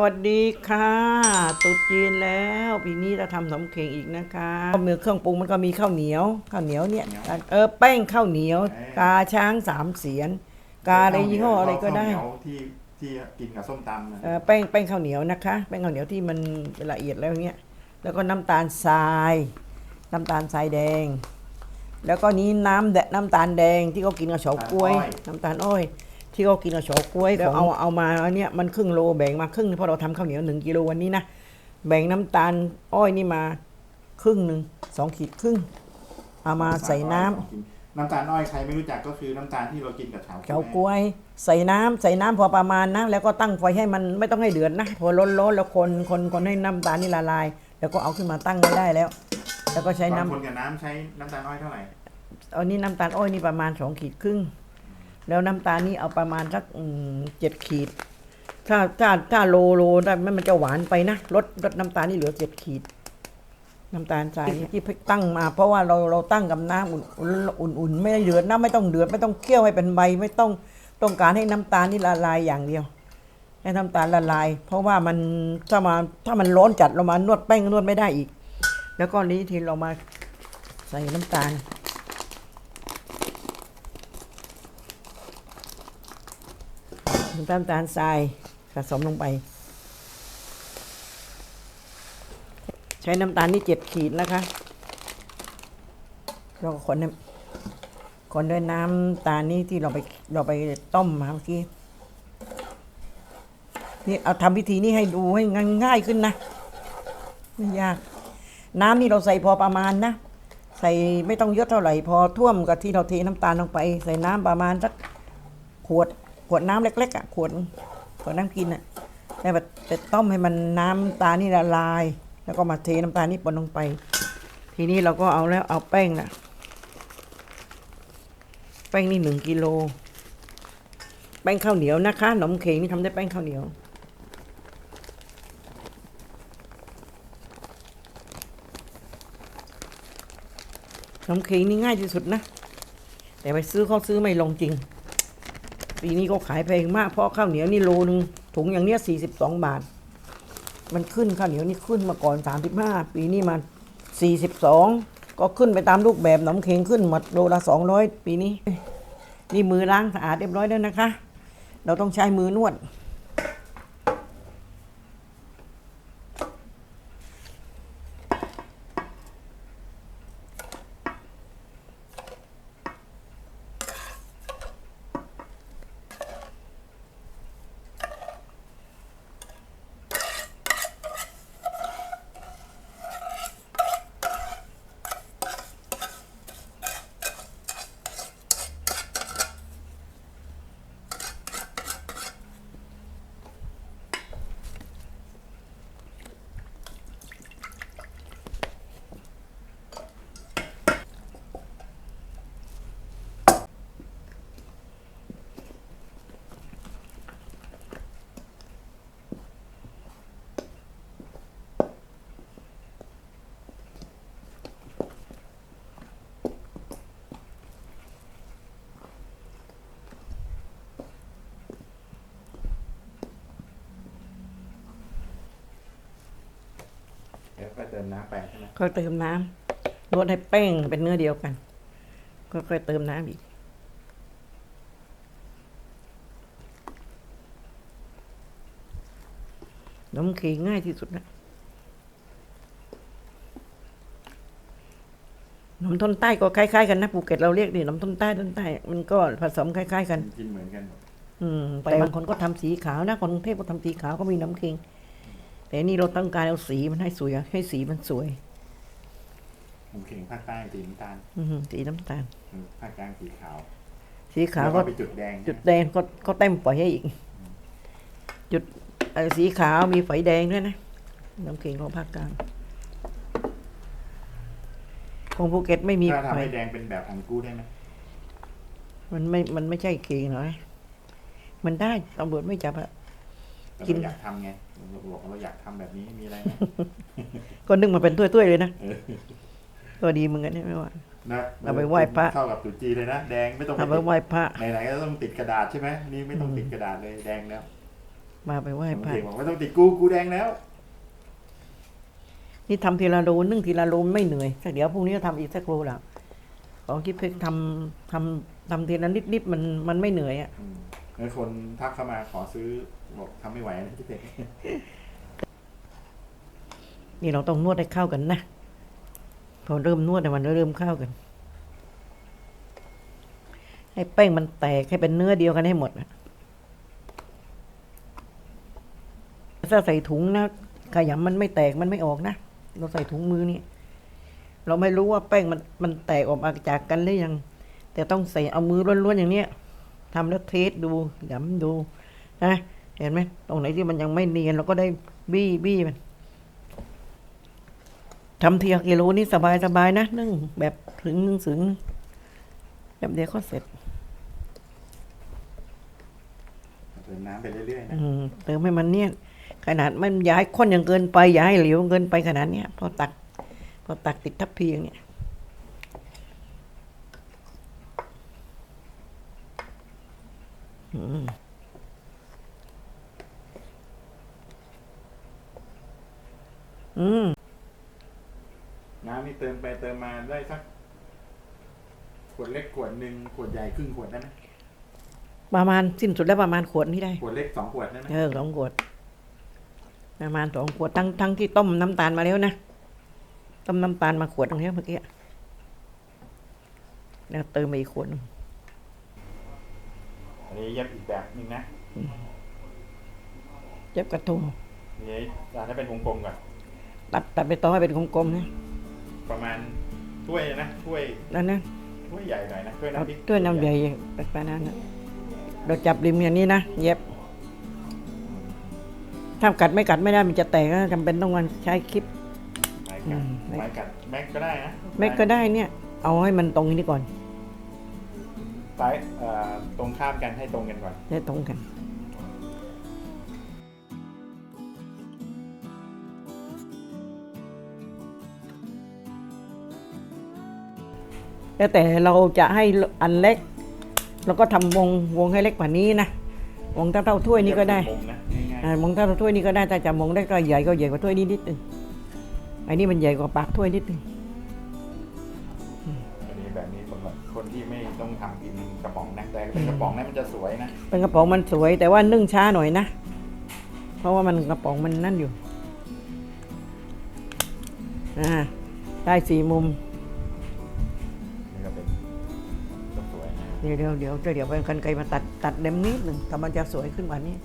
สวัสดีค่ะตรุ๊จีนแล้วปีนี้เราทำขนมเข่งอีกนะคะมือเครื่องปรุงมันก็มีข้าวเหนียวข้าวเหนียวเนี่ยเหนียวเออแป้งข้าวเหนียวเอ้ยกาช้างสามเสียนกาอะไรยี่ห้ออะไรก็ได้ข้าวเหนียวที่ที่กินกับส้มตำนะเออแป้งแป้งข้าวเหนียวนะคะ แป้งข้าวเหนียวที่มันละเอียดแล้วเนี่ยแล้วก็น้ำตาลทราย น้ำตาลทรายแดง แล้วก็นี้น้ำแดน้ำตาลแดงที่เขากินกับเฉาก๊วย น้ำตาลอ้อย ที่เขากินกับเฉาก๊วยแล้วเอาเอามาอันเนี้ยมันครึ่งโลแบ่งมาครึ่งเพราะเราทำข้าวเหนียวหนึ่งกิโลวันนี้นะแบ่งน้ำตาลอ้อยนี่มาครึ่งหนึ่งสองขีดครึ่งเอามาใส่น้ำน้ำตาลอ้อยใครไม่รู้จักก็คือน้ำตาลที่เรากินกับเฉาเฉาก๊วย ใส่น้ำใส่น้ำพอประมาณนะแล้วก็ตั้งไฟให้มันไม่ต้องให้เดือดนะพอร้อนๆแล้วคนคนคนให้น้ำตาลนี่ละลาย แล้วก็เอาขึ้นมาตั้งไว้ได้แล้ว แล้วก็ใช้บางน้ำคนกับน้ำใช้น้ำตาลอ้อยเท่าไหร่เอานี่น้ำตาลอ้อยนี่ประมาณสองขีดครึ่ง แล้วน้ำตาลนี่เอาประมาณสักอืมเจ็ดขีด ถ้าถ้าถ้าโลโลได้มันมันจะหวานไปนะลดลดน้ำตาลนี่เหลือเจ็ดขีด น้ำตาลทรายที่ตั้งมา เพราะว่าเราเราตั้งกับน้ำอุ่นอุ่นอุ่นๆไม่ได้เดือดน้ำไม่ต้องเดือดไม่ต้องเคี่ยวให้เป็นใบไม่ต้องต้องการให้น้ำตาลนี่ละลายอย่างเดียวให้น้ำตาลละลาย เพราะว่ามันถ้ามาถ้ามันร้อนจัดเรามานวดแป้งนวดไม่ได้อีก แล้วก็นี้ทีเรามาใส่น้ำตาล น้ำตาลทรายผสมลงไป ใช้น้ำตาลนี่เจ็ดขีดนะคะเราก็คนคนด้วยน้ำตาลนี่ที่เราไปเราไปต้มมาเมื่อกี้นี่เอาทำพิธีนี้ให้ดูให้ง่ายขึ้นนะไม่ยาก น้ำนี่เราใส่พอประมาณนะใส่ไม่ต้องเยอะเท่าไหร่ พอท่วมกับที่เราเทน้ำตาลลงไป ใส่น้ำประมาณสักขวด ขวดน้ำเล็กๆอะขวดขวดน้ำกินอะแต่แบบต่ต้มให้มันน้ำตาลนี่ละลาย แล้วก็มาเทน้ำตาลนี่ปนลงไป ทีนี้เราก็เอาแล้วเอาแป้งน่ะ แป้งนี่หนึ่งกิโลแป้งข้าวเหนียวนะคะขนมเค้งนี่ทำได้แป้งข้าวเหนียวขนมเค้งนี่ง่ายที่สุดนะ แต่ไปซื้อเขาซื้อไม่ลงจริง ปีนี้ก็ขายแพงมาก เพราะข้าวเหนียวนี่โลนึงถุงอย่างเนี้ยสี่สิบสองบาท มันขึ้นข้าวเหนียวนี่ขึ้นมาก่อนสามสิบห้าปีนี้มาสี่สิบสองก็ขึ้นไปตามรูปแบบหนมเค็งขึ้นหมดโลละสองร้อยปีนี้ นี่มือล้างสะอาดเรียบร้อยแล้วนะคะ เราต้องใช้มือนวด เดี๋ยวก็เติมน้ำไปใช่ไหมค่อยเติมน้ำนวดให้แป้งเป็นเนื้อเดียวกันค่อยๆเติมน้ำอีก น้ำเค็งง่ายที่สุดนะน้ำต้นใต้ก็คล้ายๆกันนะภูเก็ตเราเรียกดิน้ำต้นใต้ต้นใต้ มันก็ผสมคล้ายๆกัน กินเหมือนกันหมด อืมแต่บางคนก็ทำสีขาวนะคนกรุงเทพก็ทำสีขาวก็มีน้ำเค็ง แต่นี่เราต้องการเอาสีมันให้สวยอะให้สีมันสวยผมเข่งภาคใต้สีน้ำตาลอืมสีน้ำตาล ภาคกลางสีขาวสีขาวแล้วก็ก็ไปจุดแดงจุดแดงก็ก็เต็มปล่อยให้อีก จุดเอ่อสีขาวมีไฟแดงด้วยนะน้ำเค็งของภาคกลางของภูเก็ตไม่มีถ้าไฟทำให้แดงเป็นแบบอังกู้ได้ไหมมันไม่มันไม่ใช่เค็งหรอกมันได้ตำรวจไม่จับอะ แต่กินเราอยากทำไงเรา บอกว่าเราอยากทำแบบนี้มีอะไรไหมก็นึ่งมาเป็นถ้วยๆเลยนะเออก็ดีเหมือนกันเนี่ยไม่ว่านะเอาไปไหว้พระเข้ากับตุ๊จีนเลยนะแดงไม่ต้องเอาไปติดไหว้พระไหนๆก็ต้องติดกระดาษใช่ไหมนี่ไม่ต้องติดกระดาษเลยแดงแล้ว มาไปไหว้บางพระเด็กบอกว่าต้องติดกูกูแดงแล้ว นี่ทำทีละโลนึ่งทีละโลไม่เหนื่อยแต่เดี๋ยวพรุ่งนี้จะทำอีกสักโลละของคิดเพ็กทำทำทำทีละนิดนิดๆมันมันไม่เหนื่อยอะอืม แล้วคนทักเข้ามาขอซื้อบอกทำไม่ไหวนะที่เด็กนี่เราต้องนวดให้เข้ากันนะพอเริ่มนวดแต่มันเริ่มเข้ากัน ให้แป้งมันแตกให้เป็นเนื้อเดียวกันให้หมดอะถ้าใส่ถุงนะขยำมันไม่แตกมันไม่ออกนะเราใส่ถุงมือนี่เราไม่รู้ว่าแป้งมันมันแตกออกมาจากกันหรือยัง แต่ต้องใส่เอามือล้วนๆอย่างเนี้ย ทำแล้วเทสดูยำดูนะเห็นไหมตรงไหนที่มันยังไม่เนียนเราก็ได้บี้บี้มันทำเทียกิโลนี่สบายสบายๆนะนึ่งแบบถึงนึ่งสึงแบบเดียวก็เสร็จเติมน้ำไปเรื่อยๆนะอืมเติมให้มันเนี่ยขนาดมันอย่าให้ข้นอย่างเกินไปอย่าให้เหลวเกินไปขนาดเนี้ยพอตัก พอตักติดทับเพียางเนี่ย อืมอืม น้ำนี่เติมไปเติมมาได้สัก ขวดเล็กขวดหนึ่งขวดใหญ่ครึ่งขวดได้ไหมประมาณสิ้นสุดแล้วประมาณขวดนี้ได้ ขวดเล็กสองขวดได้ไหมเออสองขวด ประมาณสองขวดทั้งทั้งที่ต้มน้ำตาลมาแล้วนะ ต้มน้ำตาลมาขวดตรงนี้เมื่อกี้ แล้วเติมไปอีกขวดหนึ่ง อันนี้เย็บอีกแบบหนึงนะเจ็บกระทุงนี่จะให้เป็นวงกลมก่อนตัดตัดไปต่อให้เป็นกลมๆนะประมาณถ้วยนะถ้วยแล้วนะถ้วยใหญ่หน่อยนะถ้วยเอาน้ำพริกด้วยน้ำใหญ่แบบนั้นนะเราจับริมอย่างนี้นะเย็บถ้ากัดไม่กัดไม่ได้มันจะแตกก็จำเป็นต้องมันใช้คลิปไม้อืกัดมไม้กัดแม็กก็ได้นะแม็กก็ได้เนี่ย เอาให้มันตรงนี้ก่อน ซ้ายเอ่อตรงข้ามกันให้ตรงกันก่อน ได้ตรงกัน แล้วแต่เราจะให้อันเล็ก แล้วก็ทำวงวงให้เล็กกว่านี้นะ วงเท่าเท่าถ้วยนี้ก็ได้มุมนะง่ายอ่าวงเท่าเท่าถ้วยนี้ก็ได้ แต่จะวงได้ก็ใหญ่ก็ใหญ่กว่าถ้วยนี้นิดนึงอันนี้มันใหญ่กว่าปากถ้วยนิดนึงๆอันนี้ แบบนี้สำหรับคนที่ไม่ต้องทำกินกระป๋องนะแต่เป็นกระป๋องนั้นมันจะสวยนะเป็นกระป๋องมันสวย แต่ว่านึ่งช้าหน่อยนะ เพราะว่ามันกระป๋องมันนั่นอยู่อ่าได้สี่มุม นี่ก็เป็นก็สวยนะ เดี๋ยวเดี๋ยวเดี๋ยวเดี๋ยวไปกันไกลมาตัดตัดเล็มนิดหนึ่งแต่มันจะสวยขึ้นกว่านี้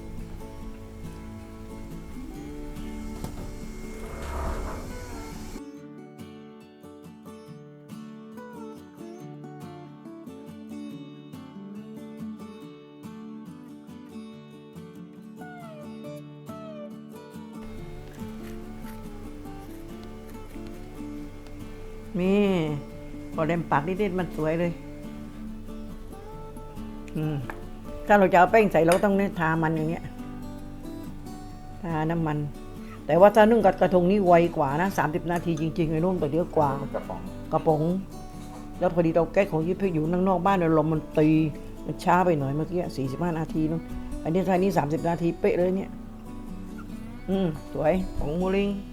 นี่ พอเล็มปากนิดๆมันสวยเลย อืม ถ้าเราจะเอาแป้งใส่เราต้องเนี่ยทามันอย่างเงี้ย ทาน้ำมัน แต่ว่าถ้านึ่งกับกระทงนี่ไวกว่านะสามสิบนาทีจริงๆไอ้นุ่มแต่เดียวกว่า กระป๋องกระป๋อง แล้วพอดีเราแก๊สของยิปเพกอยู่นั่งนอกบ้านเนี่ยลมมันตี มันช้าไปหน่อยเมื่อกี้สี่สิบห้านาทีนู้นอันนี้ท่านี้สามสิบนาทีเป๊ะเลยเนี่ย อืม สวยของมูลิงใ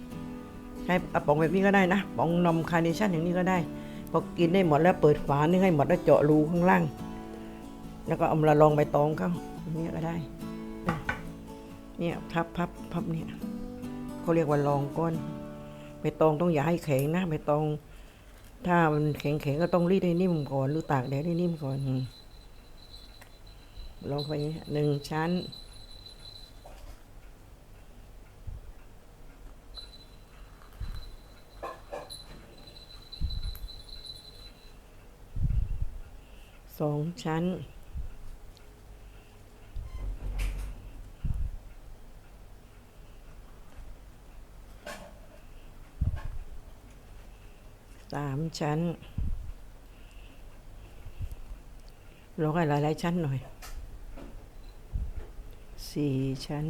ช้กระป๋องแบบนี้ก็ได้นะป๋องนมคาร์เนชั่นอย่างนี้ก็ได้ พอกินได้หมดแล้วเปิดฝานี่ให้หมดแล้วเจาะรูข้างล่าง แล้วก็เอามาละลองใบตองเข้าอย่างนี้ก็ได้ เนี่ยพับพับพับเนี่ยเขาเรียกว่าลองก้อนใบตองต้องอย่าให้แข็งนะใบตอง ถ้ามันแข็งๆก็ต้องรีดให้นิ่มก่อนหรือตากแดดให้นิ่มก่อนลองไปหนึ่งชั้น สองชั้น สามชั้น ลงให้หลาย ๆ ชั้นหน่อย สี่ชั้น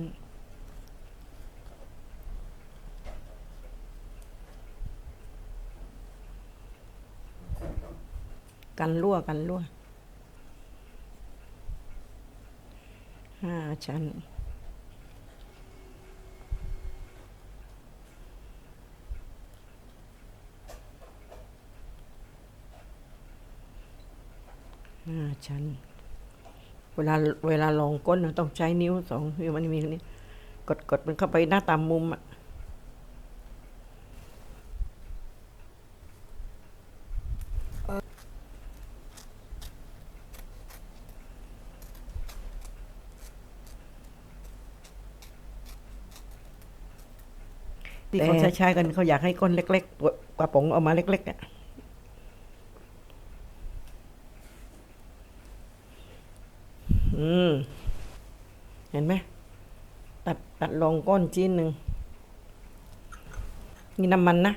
กันรั่วกันรั่ว ห้าชั้น ห้าชั้น เวลาเวลาลองก้นต้องใช้นิ้วสองคือมันมีนี่กดกดมันเข้าไปหน้าตามมุมอะ ที่เขาใช้กันเขาอยากให้ก้นเล็กๆตัวกระป๋องออกมาเล็กๆอะอืม เห็นไหมตัดตัดลงก้นชิ้นหนึ่งนี่น้ำมันนะ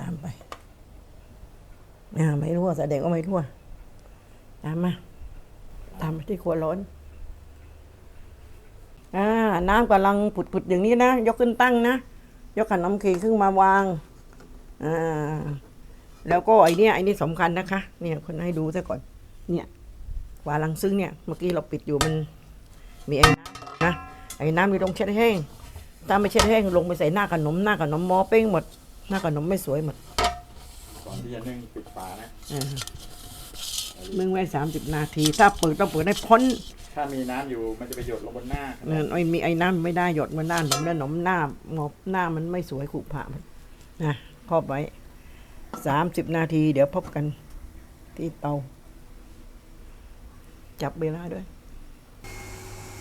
ตามไปอ่าไม่รั่วแสดงว่าไม่รั่วตามมาตามไปที่ครัวร้อนอ่าน้ำกำลังผุดๆอย่างนี้นะ ยกขึ้นตั้งนะ ยกขนมเค้กขึ้นมาวางอ่าแล้วก็ไอเนี้ยไอนี่สำคัญนะคะ เนี่ยคนให้ดูซะก่อน เนี่ยวาลังซึ่งเนี่ยเมื่อกี้เราปิดอยู่มันมีไอ้น้ำนะไอ้น้ำมีต้องเช็ดแห้ง ถ้าไม่เช็ดแห้งลงไปใส่หน้าขนมหน้าขนมมอเป้งหมด หน้าขนมไม่สวยหมดก่อนที่จะนึ่งปิดฝานะอ่ามึงไว้สามสิบนาที ถ้าเปิดต้องเปิดให้พ้นถ้ามีน้ำอยู่มันจะไปหยดลงบนหน้าเออไอ้มีไอ้น้ำไม่ได้หยดมาหน้าหนมแล้วหนมหน้างอบหน้ามันไม่สวยขรุขระมันนะครอบไว้สามสิบนาที เดี๋ยวพบกันที่เตา จับเวลาด้วย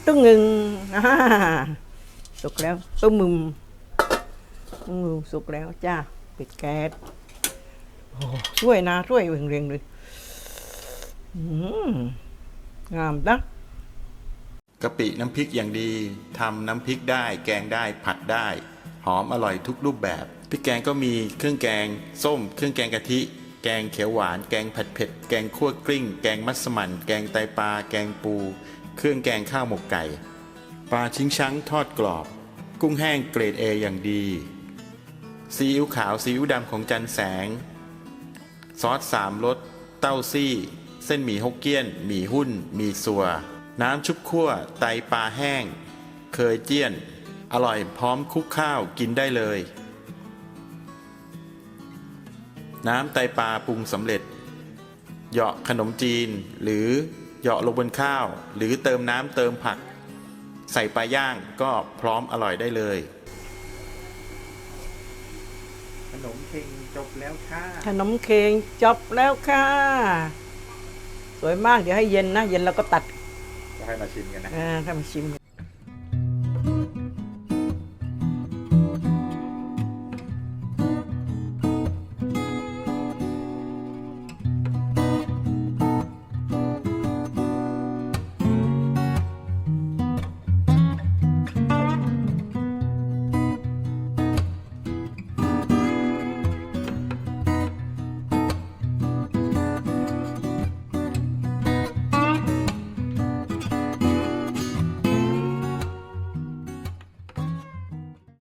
ตึ้งหนึ่งอ่าสุกแล้วตุ้มมึม ตุ้มสุกแล้วจ้าปิดแก๊สโอ้ช่วยนะช่วยเรียงๆเลยอืมงามนะกะปิน้ำพริกอย่างดีทำน้ำพริกได้ แกงได้ผัดได้ หอมอร่อยทุกรูปแบบพริกแกงก็มีเครื่องแกง ส้ม เครื่องแกงกะทิ แกงเขียวหวาน แกงผัดเผ็ด แกงคั่วกลิ้ง แกงมัสมั่น แกงไตปลา แกงปู เครื่องแกงข้าวหมกไก่ ปลาชิงช้างทอดกรอบ กุ้งแห้งเกรดเออย่างดี ซีอิ๊วขาวซีอิ๊วดำของจันแสง ซอสสามรสเต้าซี่ เส้นหมี่ฮกเกี้ยน หมี่หุ้น หมี่สัว น้ำชุบคั่ว ไตปลาแห้ง เคยเจี้ยน อร่อยพร้อมคลุกข้าวกินได้เลย น้ำไตปลาปรุงสำเร็จ เหยาะขนมจีน หรือเหยาะลงบนข้าว หรือเติมน้ำเติมผัก ใส่ปลาย่างก็พร้อมอร่อยได้เลย ขนมเค็งจบแล้วค่ะขนมเค้งจบแล้วค่ะ สวยมากเดี๋ยวให้เย็นนะ เย็นเราก็ตัด ก็ให้มาชิมกันนะ อ่าถ้ามาชิม